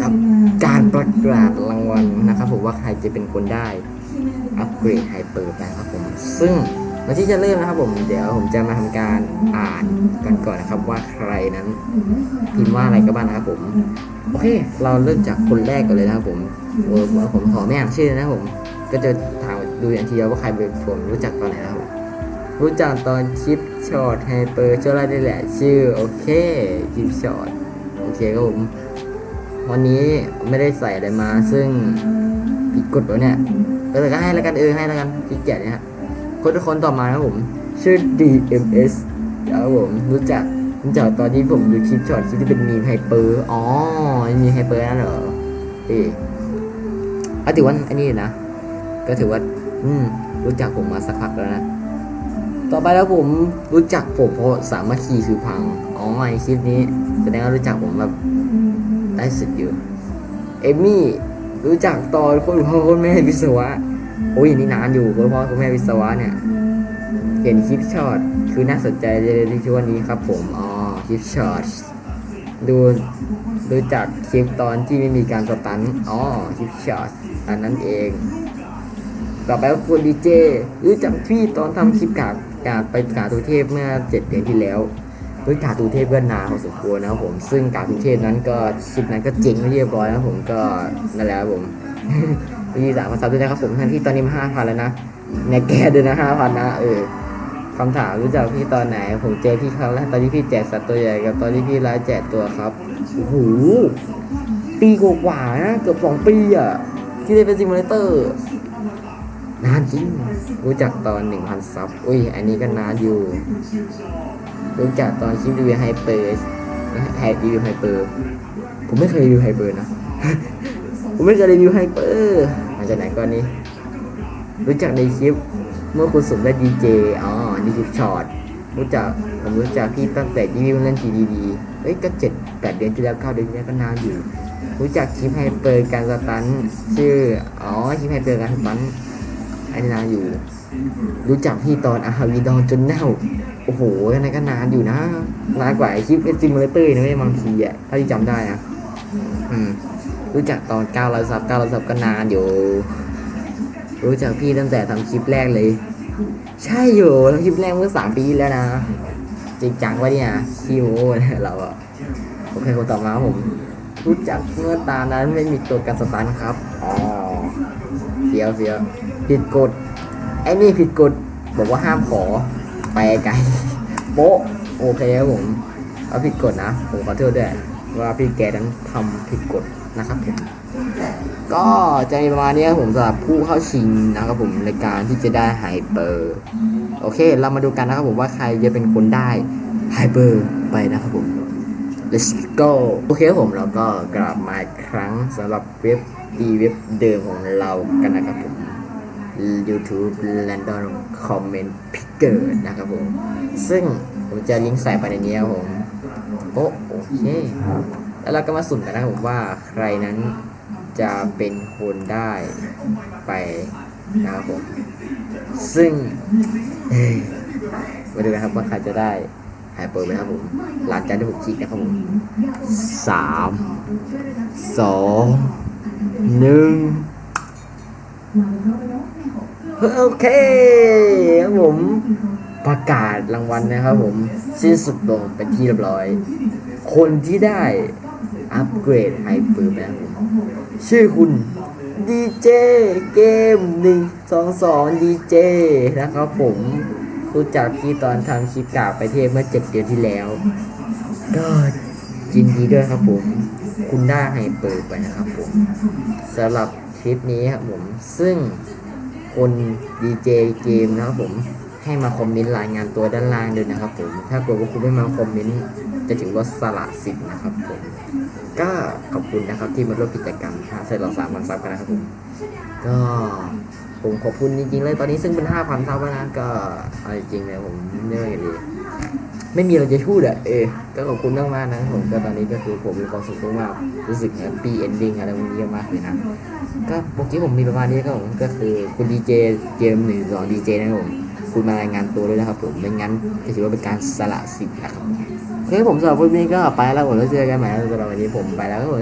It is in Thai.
กับการประกาศรางวัลนะครับผมว่าใครจะเป็นคนได้อัปเกรดไฮเปอร์นะครับผม ซึ่งมาที่จะเริ่มนะครับผม เดี๋ยวผมจะมาทำการอ่านกันก่อนนะครับว่าใครนั้นพิมพ์ว่าอะไรกันบ้างนะครับผม โอเค เราเริ่มจากคนแรกกันเลยนะครับผมเออผมขอไม่อ่านชื่อนะครับผม ก็จะถามดูอย่างทีเดียวว่าใครเป็นผมรู้จักตอนไหนนะครับผมรู้จักตอนคลิปช็อตไฮเปอร์ช่วงแรกนี่แหละ ชื่อโอเคคลิปช็อตโอเคครับผม วันนี้ไม่ได้ใส่อะไรมา ซึ่งผิดกฎวเนี่ยเออแต่ก็ให้แล้วกันเออให้แล้วกันพี่เกียรติเนี่ยฮะคนทุกคนต่อมาครับผม ชื่อ DMS ครับผมรู้จักรู้จักตอนที่ผมดูคลิปช็อตที่เป็นมีไฮเปอร์อ๋อมีไฮเปอร์นั่นเหรอเอออะถือว่าอันนี้นะ ก็ถือว่า อืม รู้จักผมมาสักพักแล้วนะ ต่อไปแล้วผมรู้จักผมเพราะสามัคคีคือพัง อ๋อไอคลิปนี้แสดงว่ารู้จักผมแบบ ได้สุดอยู่เอมมี่รู้จักตอนคนพ่อคนแม่วิศวะ โอ้ยนี่นานอยู่คนพ่อคนแม่วิศวะเนี่ยเห็นคลิปช็อตคือน่าสนใจเลยที่ชื่อวันนี้ครับผมอ๋อคลิปช็อตดูดูจากคลิปตอนที่ไม่มีการสตันอ๋อคลิปช็อตอันนั้นเอง ต่อไปก็คุณดีเจรู้จักพี่ตอนทำคลิปกาดกาดไปกาตูเทพเมื่อเจ็ดเดือนที่แล้ว เฮ้ยกาตูเทพก็นานพอสมควรนะครับผม ซึ่งกาตูเทพนั้นก็คลิปนั้นก็เจ๋งไม่เรียบร้อยนะครับผมก็นั่นแหละครับผมมีสามภาษาด้วยนะครับผมทั้งที่ตอนนี้มาห้าพันแล้วนะในแกด้วยนะห้าพันนะเออคำถามรู้จักพี่ตอนไหน ผมเจอพี่ครั้งแรกตอนที่พี่แจกสัตว์ตัวใหญ่กับตอนที่พี่ไลฟ์แจกตัวครับโอ้โหปีกว่าๆนะเกือบสองปีอะที่ได้เป็นซิมูเลเตอร์นานจริงรู้จักตอนหนึ่งพันซับอุ้ยอันนี้ก็นานอยู่ รู้จักตอนคลิปรีวิวไฮเปอร์ไฮรีวิวไฮเปอร์ผมไม่เคยรีวิวไฮเปอร์นะผมไม่เคยรีวิวไฮเปอร์มาจากไหนก่อนนี้ รู้จักในคลิปเมื่อคุณสมได้ดีเจอ๋อดีคลิปช็อตรู้จักผมรู้จักพี่ตั้งแต่รีวิวเล่น GDD เอ้ยก็เจ็ดแปดเดือนที่แล้วเก้าเดือนที่แล้วก็นานอยู่ รู้จักคลิปไฮเปอร์การสตันชื่ออ๋อคลิปไฮเปอร์การสตัน อันนาอยู่ รู้จักพี่ตอนอาฮาวีดองจนเน่า โอ้โหอันนั้นก็นานอยู่นะนานกว่าไอคลิปเอซิมูเลเตอร์นะไม่บางทีอะถ้าที่จำได้นะอืม รู้จักตอน9ก้าร้อยซับเก้าร้อยซับก็นานอยู่ รู้จักพี่ตั้งแต่ทำคลิปแรกเลย ใช่อยู่ทำคลิปแรกเมื่อสามปีแล้วนะจริงจังวะเนี่ยคิวเนี่ยเราอะโอเคคนต่อมาผม รู้จักเมื่อตานั้นไม่มีตัวกันสตันครับอ๋อ สียวเสียวผิดกฎไอ้นี่ผิดกฎบอกว่าห้ามขอไปไกลโป๊ะโอเคครับผมเอาผิดกฎนะผมขอโทษด้วยว่าพี่แกนั้นทำผิดกฎนะครับผมก็จะมีประมาณนี้ครับผมสำหรับผู้เข้าชิงนะครับผมในการที่จะได้ไฮเปอร์โอเค เรามาดูกันนะครับผมว่าใครจะเป็นคนได้ไฮเปอร์ไปนะครับผม let's go โอเคผมเราก็กลับมาอีกครั้งสำหรับเว็บดีเว็บเดิมของเรากันนะครับผม YouTube Random Comment Picker นะครับผม ซึ่งผมจะลิงก์ใส่ไปในนี้ครับผมโอ้โอเค แล้วเราก็มาสุ่มกันนะครับผมว่าใครนั้นจะเป็นคนได้ไปนะครับผม ซึ่งมาดูกันครับว่าใครจะได้ ไฮเปอร์ไหมครับผม หลังจากที่ผมคลิกนะครับผมสามสองหนึ่งโอเคครับผมประกาศรางวัลนะครับผมสิ้นสุดลงเป็นที่เรียบร้อย คนที่ได้อัปเกรดไฮเปอร์แบบผมชื่อคุณดีเจเกมหนึ่งสองสองดีเจนะครับผม รู้จักที่ตอนทำคลิปกล่าบไปเทพเมื่อเจ็ดเดือนที่แล้ว ก็ยินดีด้วยครับผม คุณได้ไฮเปอร์ไปนะครับผมสำหรับคลิปนี้ครับผม ซึ่งคนดีเจเกมนะครับผมให้มาคอมเมนต์รายงานตัวด้านล่างด้วยนะครับผม ถ้าเกิดว่าคุณไม่มาคอมเมนต์จะถือว่าสละสิทธิ์นะครับผม ก็ขอบคุณนะครับที่มาร่วมกิจกรรมฮะเสร็จเราสามพันซับกันนะครับผม ก็ ผมขอบคุณจริงๆเลยตอนนี้ซึ่งเป็นห้าพันซับแล้วนะก็เอาจริงๆเลยผมเนื่อยดีไม่มีอะไรจะพูดอะเออก็ขอบคุณมากมากๆนะผมก็ตอนนี้ก็คือผมมีความสุขมากรู้สึกแฮปปี้เอนดิ้งอะไรพวกนี้เยอะมากเลยนะก็เมื่อกี้ผมมีประมาณนี้ก็ผมก็คือคุณดีเจเกมหนึ่งสองดีเจนะผมคุณมารายงานตัวด้วยนะครับผมไม่งั้นจะถือว่าเป็นการสละสิทธิ์นะครับโอเคผมสำหรับวันนี้ก็ไปแล้วผมแล้วเจอกันใหม่แล้วสำหรับวันนี้ผมไปแล้วก็ผม